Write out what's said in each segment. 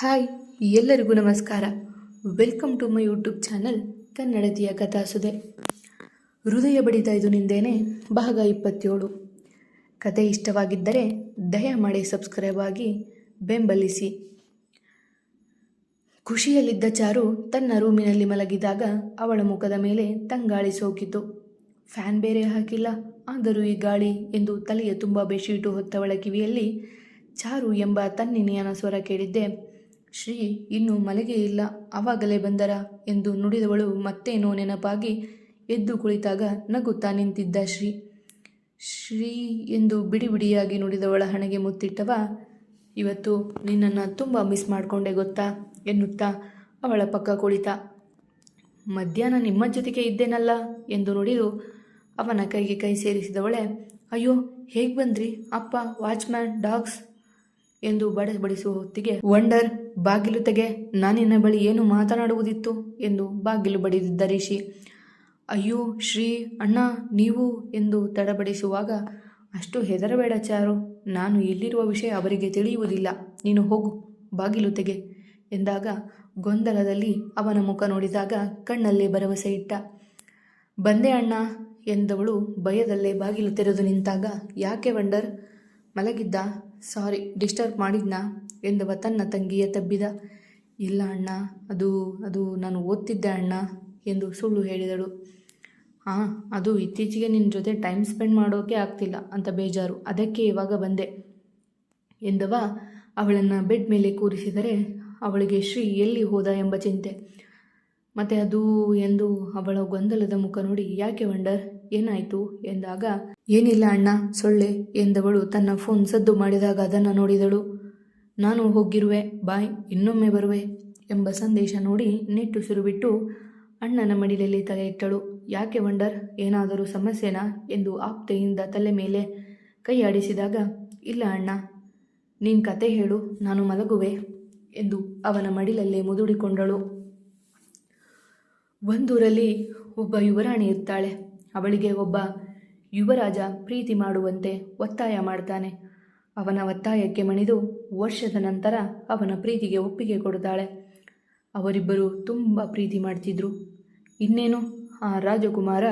Hi ಎಲ್ಲರಿಗೂ ನಮಸ್ಕಾರ. Welcome to my YouTube channel ಕನ್ನಡತಿಯ ಕಥಾಸುದೆ. ಹೃದಯ ಬಡಿತ ಇದು ನಿಂದೇನೆ ಭಾಗ ಇಪ್ಪತ್ತೇಳು. ಕತೆ ಇಷ್ಟವಾಗಿದ್ದರೆ ದಯಮಾಡಿ ಸಬ್ಸ್ಕ್ರೈಬ್ ಆಗಿ ಬೆಂಬಲಿಸಿ. ಖುಷಿಯಲ್ಲಿದ್ದ ಚಾರು ತನ್ನ ರೂಮಿನಲ್ಲಿ ಮಲಗಿದಾಗ ಅವಳ ಮುಖದ ಮೇಲೆ ತಂಗಾಳಿ ಸೋಕಿತು. ಫ್ಯಾನ್ ಬೇರೆ ಹಾಕಿಲ್ಲ, ಆದರೂ ಈ ಗಾಳಿ ಎಂದು ತಲೆಯ ತುಂಬ ಬೆಡ್ಶೀಟು ಹೊತ್ತವಳ ಕಿವಿಯಲ್ಲಿ ಚಾರು ಎಂಬ ತನ್ನಿನಿಯನ ಸ್ವರ ಕೇಳಿದ್ದೆ. ಶ್ರೀ, ಇನ್ನೂ ಮಲಗೇ ಇಲ್ಲ, ಆವಾಗಲೇ ಬಂದರ? ಎಂದು ನುಡಿದವಳು ಮತ್ತೇನೋ ನೆನಪಾಗಿ ಎದ್ದು ಕುಳಿತಾಗ ನಗುತ್ತಾ ನಿಂತಿದ್ದ ಶ್ರೀ. ಶ್ರೀ ಎಂದು ಬಿಡಿ ಬಿಡಿಯಾಗಿ ನುಡಿದವಳ ಹಣೆಗೆ ಮುತ್ತಿಟ್ಟವ, ಇವತ್ತು ನಿನ್ನನ್ನು ತುಂಬ ಮಿಸ್ ಮಾಡಿಕೊಂಡೆ ಗೊತ್ತಾ? ಎನ್ನುತ್ತಾ ಅವಳ ಪಕ್ಕ ಕುಳಿತ. ಮಧ್ಯಾಹ್ನ ನಿಮ್ಮ ಜೊತೆಗೆ ಇದ್ದೇನಲ್ಲ? ಎಂದು ನುಡಿದು ಅವನ ಕೈಗೆ ಕೈ ಸೇರಿಸಿದವಳೆ, ಅಯ್ಯೋ, ಹೇಗೆ ಬಂದ್ರಿ? ಅಪ್ಪ, ವಾಚ್ಮ್ಯಾನ್, ಡಾಗ್ಸ್ ಎಂದು ಬಡಬಡಿಸುವ ಹೊತ್ತಿಗೆ ವಂಡರ್, ಬಾಗಿಲು ತೆಗೆ ನಾನಿನ್ನ ಬಳಿ ಏನು ಮಾತನಾಡುವುದಿತ್ತು? ಎಂದು ಬಾಗಿಲು ಬಡಿದಿದ್ದ ರಿಷಿ, ಅಯ್ಯೋ, ಶ್ರೀ ಅಣ್ಣ, ನೀವು? ಎಂದು ತಡಬಡಿಸುವಾಗ, ಅಷ್ಟು ಹೆದರಬೇಡ ಚಾರು, ನಾನು ಇಲ್ಲಿರುವ ವಿಷಯ ಅವರಿಗೆ ತಿಳಿಯುವುದಿಲ್ಲ. ನೀನು ಹೋಗು, ಬಾಗಿಲು ತೆಗೆ. ಎಂದಾಗ ಗೊಂದಲದಲ್ಲಿ ಅವನ ಮುಖ ನೋಡಿದಾಗ ಕಣ್ಣಲ್ಲೇ ಭರವಸೆ ಇಟ್ಟ. ಬಂದೆ ಅಣ್ಣ, ಎಂದವಳು ಭಯದಲ್ಲೇ ಬಾಗಿಲು ತೆರೆದು ನಿಂತಾಗ, ಯಾಕೆ ವಂಡರ್, ಮಲಗಿದ್ದ? ಸಾರಿ, ಡಿಸ್ಟರ್ಬ್ ಮಾಡಿದ್ನಾ? ಎಂದವ ತನ್ನ ತಂಗಿಯ ತಬ್ಬಿದ. ಇಲ್ಲ ಅಣ್ಣ, ಅದು ಅದು ನಾನು ಓದ್ತಿದ್ದೆ ಅಣ್ಣ, ಎಂದು ಸುಳ್ಳು ಹೇಳಿದಳು. ಹಾಂ, ಅದು ಇತ್ತೀಚೆಗೆ ನಿನ್ನ ಜೊತೆ ಟೈಮ್ ಸ್ಪೆಂಡ್ ಮಾಡೋಕೆ ಆಗ್ತಿಲ್ಲ ಅಂತ ಬೇಜಾರು. ಅದಕ್ಕೆ ಇವಾಗ ಬಂದೆ, ಎಂದವ ಅವಳನ್ನು ಬೆಡ್ ಮೇಲೆ ಕೂರಿಸಿದರೆ ಅವಳಿಗೆ ಶ್ರೀ ಎಲ್ಲಿ ಹೋದ ಎಂಬ ಚಿಂತೆ. ಮತ್ತೆ ಅದು ಎಂದು ಅವಳ ಗೊಂದಲದ ಮುಖ ನೋಡಿ, ಯಾಕೆ ವಂಡರ್? ಏನಾಯಿತು ಎಂದಾಗ, ಏನಿಲ್ಲ ಅಣ್ಣ, ಸೊಳ್ಳೆ ಎಂದವಳು ತನ್ನ ಫೋನ್ ಸದ್ದು ಮಾಡಿದಾಗ ಅದನ್ನು ನೋಡಿದಳು. ನಾನು ಹೋಗಿರುವೆ, ಬಾಯ್, ಇನ್ನೊಮ್ಮೆ ಬರುವೆ ಎಂಬ ಸಂದೇಶ ನೋಡಿ ನಿಟ್ಟುಸಿರು ಬಿಟ್ಟು ಅಣ್ಣನ ಮಡಿಲಲ್ಲಿ ತಲೆ ಇಟ್ಟಳು. ಯಾಕೆ ವಂಡರ್ ಏನಾದರೂ ಸಮಸ್ಯೆನಾ? ಎಂದು ಆಪ್ತೆಯಿಂದ ತಲೆ ಮೇಲೆ ಕೈ ಆಡಿಸಿದಾಗ, ಇಲ್ಲ ಅಣ್ಣ, ನೀನು ಕತೆ ಹೇಳು, ನಾನು ಮಲಗುವೆ ಎಂದು ಅವನ ಮಡಿಲಲ್ಲೇ ಮುದುಡಿಕೊಂಡಳು. ಒಂದೂರಲ್ಲಿ ಒಬ್ಬ ಯುವರಾಣಿ ಇರ್ತಾಳೆ. ಅವಳಿಗೆ ಒಬ್ಬ ಯುವರಾಜ ಪ್ರೀತಿ ಮಾಡುವಂತೆ ಒತ್ತಾಯ ಮಾಡ್ತಾನೆ. ಅವನ ಒತ್ತಾಯಕ್ಕೆ ಮಣಿದು ವರ್ಷದ ನಂತರ ಅವನ ಪ್ರೀತಿಗೆ ಒಪ್ಪಿಗೆ ಕೊಡುತ್ತಾಳೆ. ಅವರಿಬ್ಬರು ತುಂಬ ಪ್ರೀತಿ ಮಾಡ್ತಿದ್ರು. ಇನ್ನೇನು? ಆ ರಾಜಕುಮಾರ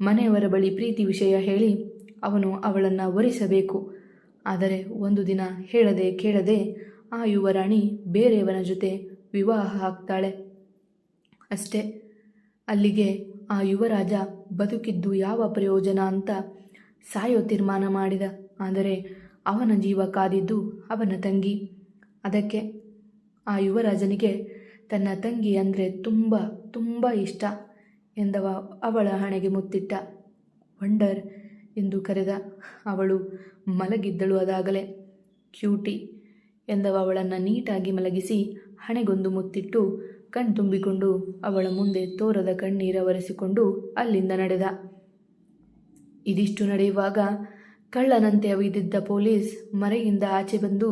ಮನೆಯವರ ಬಳಿ ಪ್ರೀತಿ ವಿಷಯ ಹೇಳಿ ಅವನು ಅವಳನ್ನು ಒರಿಸಬೇಕು. ಆದರೆ ಒಂದು ದಿನ ಹೇಳದೆ ಕೇಳದೆ ಆ ಯುವರಾಣಿ ಬೇರೆಯವನ ಜೊತೆ ವಿವಾಹ ಆಗ್ತಾಳೆ ಅಷ್ಟೇ. ಅಲ್ಲಿಗೆ ಆ ಯುವರಾಜ ಬದುಕಿದ್ದು ಯಾವ ಪ್ರಯೋಜನ ಅಂತ ಸಾಯೋ ತೀರ್ಮಾನ ಮಾಡಿದ. ಆದರೆ ಅವನ ಜೀವ ಕಾದಿದ್ದು ಅವನ ತಂಗಿ. ಅದಕ್ಕೆ ಆ ಯುವರಾಜನಿಗೆ ತನ್ನ ತಂಗಿ ಅಂದರೆ ತುಂಬ ತುಂಬ ಇಷ್ಟ ಎಂದವ ಅವಳ ಹಣೆಗೆ ಮುತ್ತಿಟ್ಟ. ವಂಡರ್ ಎಂದು ಕರೆದ ಅವಳು ಮಲಗಿದ್ದಳು ಅದಾಗಲೇ. ಕ್ಯೂಟಿ ಎಂದವ ಅವಳನ್ನು ನೀಟಾಗಿ ಮಲಗಿಸಿ ಹಣೆಗೊಂದು ಮುತ್ತಿಟ್ಟು ಕಣ್ತುಂಬಿಕೊಂಡು ಅವಳ ಮುಂದೆ ತೋರದ ಕಣ್ಣೀರವರೆಸಿಕೊಂಡು ಅಲ್ಲಿಂದ ನಡೆದ. ಇದಿಷ್ಟು ನಡೆಯುವಾಗ ಕಳ್ಳನಂತೆ ಅವಿದಿದ್ದ ಪೊಲೀಸ್ ಮರೆಯಿಂದ ಆಚೆ ಬಂದು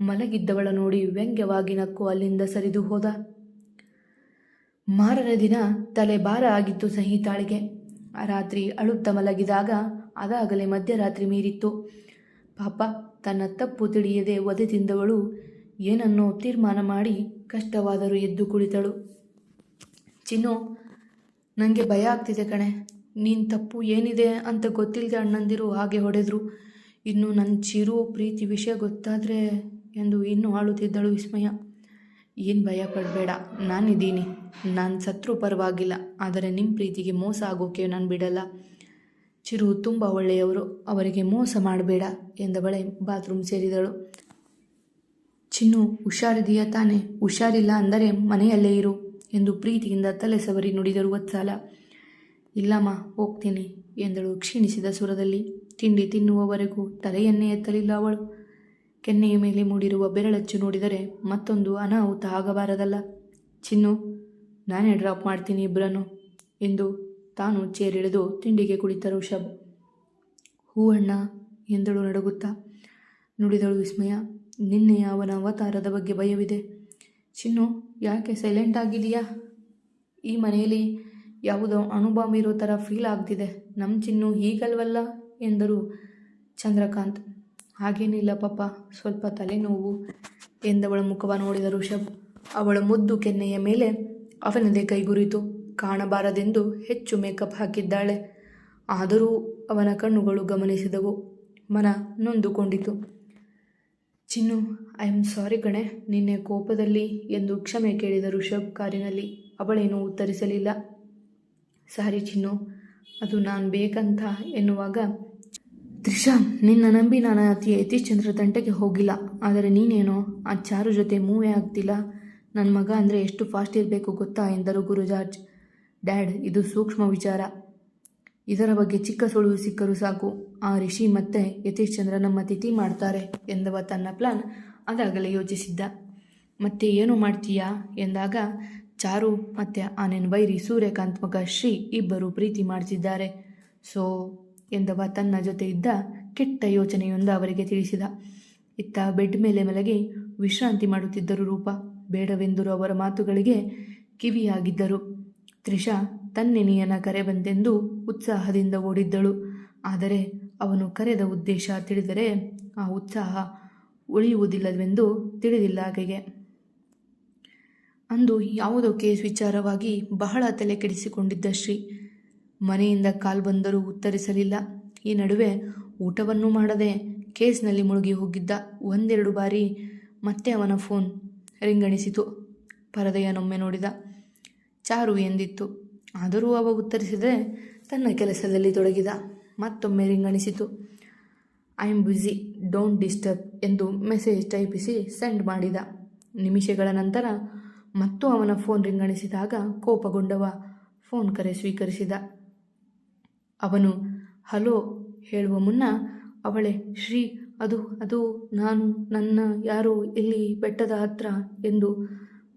ಮಲಗಿದ್ದವಳ ನೋಡಿ ವ್ಯಂಗ್ಯವಾಗಿ ನಕ್ಕು ಅಲ್ಲಿಂದ ಸರಿದು ಹೋದ. ಮಾರನೇ ದಿನ ತಲೆ ಭಾರ ಆಗಿತ್ತು ಸಹಿತಾಳಿಗೆ. ರಾತ್ರಿ ಅಳುತ್ತ ಮಲಗಿದಾಗ ಅದಾಗಲೇ ಮಧ್ಯರಾತ್ರಿ ಮೀರಿತ್ತು. ಪಾಪ, ತನ್ನ ತಪ್ಪು ತಿಳಿಯದೆ ಒದೆ ತಿಂದವಳು ಏನನ್ನೋ ತೀರ್ಮಾನ ಮಾಡಿ ಕಷ್ಟವಾದರೂ ಎದ್ದು ಕುಳಿತಳು. ಚಿನ್ನು ನನಗೆ ಭಯ ಆಗ್ತಿದೆ ಕಣೆ. ನೀನು ತಪ್ಪು ಏನಿದೆ ಅಂತ ಗೊತ್ತಿಲ್ಲದೆ ಅಣ್ಣಂದಿರು ಹಾಗೆ ಹೊಡೆದ್ರು. ಇನ್ನು ನನ್ನ ಚಿರು ಪ್ರೀತಿ ವಿಷಯ ಗೊತ್ತಾದರೆ ಎಂದು ಇನ್ನೂ ಆಳುತ್ತಿದ್ದಳು ವಿಸ್ಮಯ. ಏನು ಭಯ ಪಡಬೇಡ, ನಾನಿದ್ದೀನಿ. ನಾನು ಸತ್ರು ಪರವಾಗಿಲ್ಲ, ಆದರೆ ನಿಮ್ಮ ಪ್ರೀತಿಗೆ ಮೋಸ ಆಗೋಕೆ ನಾನು ಬಿಡಲ್ಲ. ಚಿರು ತುಂಬ ಒಳ್ಳೆಯವರು, ಅವರಿಗೆ ಮೋಸ ಮಾಡಬೇಡ ಎಂದವಳೆ ಬಾತ್ರೂಮ್ ಸೇರಿದಳು. ಚಿನ್ನು, ಹುಷಾರಿದೆಯಾ ತಾನೆ? ಹುಷಾರಿಲ್ಲ ಅಂದರೆ ಮನೆಯಲ್ಲೇ ಇರು ಎಂದು ಪ್ರೀತಿಯಿಂದ ತಲೆ ಸವರಿ ನುಡಿದರು ವತ್ಸಾಲ ಇಲ್ಲಮ್ಮ, ಹೋಗ್ತೀನಿ ಎಂದಳು ಕ್ಷೀಣಿಸಿದ ಸುರದಲ್ಲಿ ತಿಂಡಿ ತಿನ್ನುವವರೆಗೂ ತಲೆಯನ್ನೇ ಎತ್ತಲಿಲ್ಲ ಅವಳು. ಕೆನ್ನೆಯ ಮೇಲೆ ಮೂಡಿರುವ ಬೆರಳಚ್ಚು ನೋಡಿದರೆ ಮತ್ತೊಂದು ಅನಾಹುತ ಆಗಬಾರದಲ್ಲ. ಚಿನ್ನು, ನಾನೇ ಡ್ರಾಪ್ ಮಾಡ್ತೀನಿ ಇಬ್ಬರನ್ನು ಎಂದು ತಾನು ಚೇರಿಳಿದು ತಿಂಡಿಗೆ ಕುಳಿತರು ಶಬ್. ಹೂ ಅಣ್ಣ ಎಂದಳು ನಡುಗುತ್ತಾ. ನುಡಿದಳು ವಿಸ್ಮಯ. ನಿನ್ನೆ ಅವನ ಅವತಾರದ ಬಗ್ಗೆ ಭಯವಿದೆ. ಚಿನ್ನು, ಯಾಕೆ ಸೈಲೆಂಟ್ ಆಗಿದೆಯಾ ಈ ಮನೆಯಲ್ಲಿ ಯಾವುದೋ ಅಣುಬಾಂಬ್ ಇರೋ ಥರ ಫೀಲ್ ಆಗ್ತಿದೆ. ನಮ್ಮ ಚಿನ್ನು ಹೀಗಲ್ವಲ್ಲ? ಎಂದರು ಚಂದ್ರಕಾಂತ್. ಹಾಗೇನಿಲ್ಲ ಪಾಪ, ಸ್ವಲ್ಪ ತಲೆನೋವು ಎಂದವಳ ಮುಖವ ನೋಡಿದ ಋಷಭ್. ಅವಳ ಮುದ್ದು ಕೆನ್ನೆಯ ಮೇಲೆ ಅವನದೇ ಕೈಗುರಿತು ಕಾಣಬಾರದೆಂದು ಹೆಚ್ಚು ಮೇಕಪ್ ಹಾಕಿದ್ದಾಳೆ. ಆದರೂ ಅವನ ಕಣ್ಣುಗಳು ಗಮನಿಸಿದವು. ಮನ ನೊಂದುಕೊಂಡಿತು. ಚಿನ್ನು ಐ ಆಮ್ ಸಾರಿ ಕಣೆ. ನಿನ್ನೆ ಕೋಪದಲ್ಲಿ ಎಂದು ಕ್ಷಮೆ ಕೇಳಿದ ಋಷಭ್ ಕಾರಿನಲ್ಲಿ ಅವಳೇನು ಉತ್ತರಿಸಲಿಲ್ಲ. ಸಾರಿ ಚಿನ್ನು, ಅದು ನಾನು ಬೇಕಂತ ಎನ್ನುವಾಗ, ತ್ರಿಷಾ, ನಿನ್ನ ನಂಬಿ ನಾನು ಅತಿ ಯತೀಶ್ ಚಂದ್ರ ತಂಟೆಗೆ ಹೋಗಿಲ್ಲ. ಆದರೆ ನೀನೇನೋ ಆ ಚಾರು ಜೊತೆ ಮೂವೇ ಆಗ್ತಿಲ್ಲ. ನನ್ನ ಮಗ ಅಂದರೆ ಎಷ್ಟು ಫಾಸ್ಟ್ ಇರಬೇಕು ಗೊತ್ತಾ ಎಂದರು ಗುರುಜಾರ್ಜ್ ಡ್ಯಾಡ್, ಇದು ಸೂಕ್ಷ್ಮ ವಿಚಾರ. ಇದರ ಬಗ್ಗೆ ಚಿಕ್ಕ ಸುಳಿವು ಸಿಕ್ಕರೂ ಸಾಕು. ಆ ರಿಷಿ ಮತ್ತೆ ಯತೀಶ್ ಚಂದ್ರ ನಮ್ಮ ತಿಥಿ ಮಾಡ್ತಾರೆ ಎಂದವ ತನ್ನ ಪ್ಲಾನ್ ಅದಾಗಲೇ ಯೋಚಿಸಿದ್ದ. ಮತ್ತೆ ಏನು ಮಾಡ್ತೀಯಾ? ಎಂದಾಗ, ಚಾರು ಮತ್ತು ಆ ನಿನ್ನ ವೈರಿ ಸೂರ್ಯಕಾಂತ್ ಮಗ ಶ್ರೀ ಇಬ್ಬರು ಪ್ರೀತಿ ಮಾಡ್ತಿದ್ದಾರೆ. ಸೋ, ಎಂದವ ತನ್ನ ಜೊತೆ ಇದ್ದ ಕೆಟ್ಟ ಯೋಚನೆಯೊಂದು ಅವರಿಗೆ ತಿಳಿಸಿದ. ಇತ್ತ ಬೆಡ್ ಮೇಲೆ ಮಲಗಿ ವಿಶ್ರಾಂತಿ ಮಾಡುತ್ತಿದ್ದರು ರೂಪ. ಬೇಡವೆಂದರು ಅವರ ಮಾತುಗಳಿಗೆ ಕಿವಿಯಾಗಿದ್ದರು. ತ್ರಿಷಾ ತನ್ನೆನಿಯನ ಕರೆ ಬಂದೆಂದು ಉತ್ಸಾಹದಿಂದ ಓಡಿದ್ದಳು. ಆದರೆ ಅವನು ಕರೆದ ಉದ್ದೇಶ ತಿಳಿದರೆ ಆ ಉತ್ಸಾಹ ಉಳಿಯುವುದಿಲ್ಲವೆಂದು ತಿಳಿದಿಲ್ಲ ಆಕೆಗೆ. ಅಂದು ಯಾವುದೋ ಕೇಸ್ ವಿಚಾರವಾಗಿ ಬಹಳ ತಲೆ ಕೆಡಿಸಿಕೊಂಡಿದ್ದ ಶ್ರೀ. ಮನೆಯಿಂದ ಕಾಲ್ ಬಂದರೂ ಉತ್ತರಿಸಲಿಲ್ಲ. ಈ ನಡುವೆ ಊಟವನ್ನು ಮಾಡದೆ ಕೇಸ್ನಲ್ಲಿ ಮುಳುಗಿ ಹೋಗಿದ್ದ ಒಂದೆರಡು ಬಾರಿ ಮತ್ತೆ ಅವನ ಫೋನ್ ರಿಂಗಣಿಸಿತು. ಪರದೆಯನ್ನೊಮ್ಮೆ ನೋಡಿದ. ಚಾರು ಎಂದಿತ್ತು. ಆದರೂ ಅವ ಉತ್ತರಿಸಿದರೆ ತನ್ನ ಕೆಲಸದಲ್ಲಿ ತೊಡಗಿದ. ಮತ್ತೊಮ್ಮೆ ರಿಂಗಣಿಸಿತು I am busy don't disturb ಎಂದು ಮೆಸೇಜ್ ಟೈಪಿಸಿ ಸೆಂಡ್ ಮಾಡಿದ. ನಿಮಿಷಗಳ ನಂತರ ಮತ್ತು ಅವನ ಫೋನ್ ರಿಂಗಣಿಸಿದಾಗ ಕೋಪಗೊಂಡವ ಫೋನ್ ಕರೆ ಸ್ವೀಕರಿಸಿದ. ಅವನು, ಹಲೋ ಹೇಳುವ ಮುನ್ನ ಅವಳೆ, ಶ್ರೀ, ಅದು ಅದು, ನಾನು, ನನ್ನ ಯಾರು ಇಲ್ಲಿ ಬೆಟ್ಟದ ಹತ್ರ ಎಂದು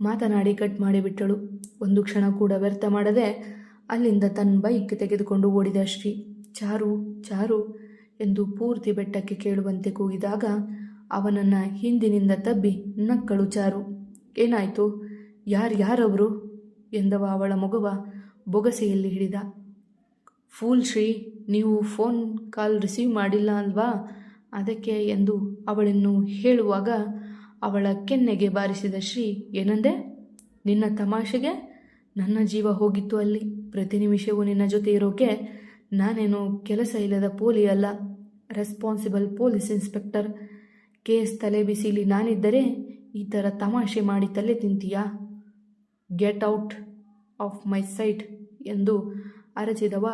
ಮಾತನಾಡಿ ಕಟ್ ಮಾಡಿಬಿಟ್ಟಳು ಒಂದು ಕ್ಷಣ ಕೂಡ ವ್ಯರ್ಥ ಮಾಡದೆ ಅಲ್ಲಿಂದ ತನ್ನ ಬೈಕ್ ತೆಗೆದುಕೊಂಡು ಓಡಿದ ಶ್ರೀ. ಚಾರು ಚಾರು ಎಂದು ಪೂರ್ತಿ ಬೆಟ್ಟಕ್ಕೆ ಕೇಳುವಂತೆ ಕೂಗಿದಾಗ ಅವನನ್ನು ಹಿಂದಿನಿಂದ ತಬ್ಬಿ ನಕ್ಕಳು ಚಾರು. ಏನಾಯಿತು? ಯಾರು, ಯಾರವರು? ಎಂದವ ಅವಳ ಮಗುವ ಬೊಗಸೆಯಲ್ಲಿ ಹಿಡಿದ. ಫೂಲ್ ಶ್ರೀ, ನೀವು ಫೋನ್ ಕಾಲ್ ರಿಸೀವ್ ಮಾಡಿಲ್ಲ ಅಲ್ವಾ? ಅದಕ್ಕೆ ಎಂದು ಅವಳನ್ನು ಹೇಳುವಾಗ ಅವಳ ಕೆನ್ನೆಗೆ ಬಾರಿಸಿದ ಶ್ರೀ, ಏನಂದೆ? ನಿನ್ನ ತಮಾಷೆಗೆ? ನನ್ನ ಜೀವ ಹೋಗಿತ್ತು ಅಲ್ಲಿ. ಪ್ರತಿ ನಿಮಿಷವೂ ನಿನ್ನ ಜೊತೆ ಇರೋಕೆ ನಾನೇನು ಕೆಲಸ ಇಲ್ಲದ ಪೋಲಿ ಅಲ್ಲ. Responsible police inspector. ಕೇಸ್ ತಲೆ ಬಿಸಿಲಿ ನಾನಿದ್ದರೆ ಈ ಥರ ತಮಾಷೆ ಮಾಡಿ ತಲೆ ತಿಂತೀಯಾ? Get out of my sight ಎಂದು ಅರಚಿದವ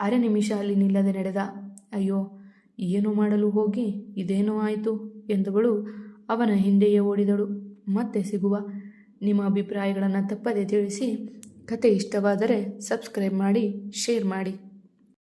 ಅರೆ ನಿಮಿಷ ಅಲ್ಲಿ ನಿಲ್ಲದೆ ನಡೆದ. ಅಯ್ಯೋ, ಏನು ಮಾಡಲು ಹೋಗಿ? ಇದೇನೋ ಆಯಿತು? ಎಂದವಳು ಅವನ ಹಿಂದೆಯೇ ಓಡಿದಳು. ಮತ್ತೆ ಸಿಗುವ. ನಿಮ್ಮ ಅಭಿಪ್ರಾಯಗಳನ್ನು ತಪ್ಪದೆ ತಿಳಿಸಿ. ಕತೆ ಇಷ್ಟವಾದರೆ ಸಬ್ಸ್ಕ್ರೈಬ್ ಮಾಡಿ, ಶೇರ್ ಮಾಡಿ.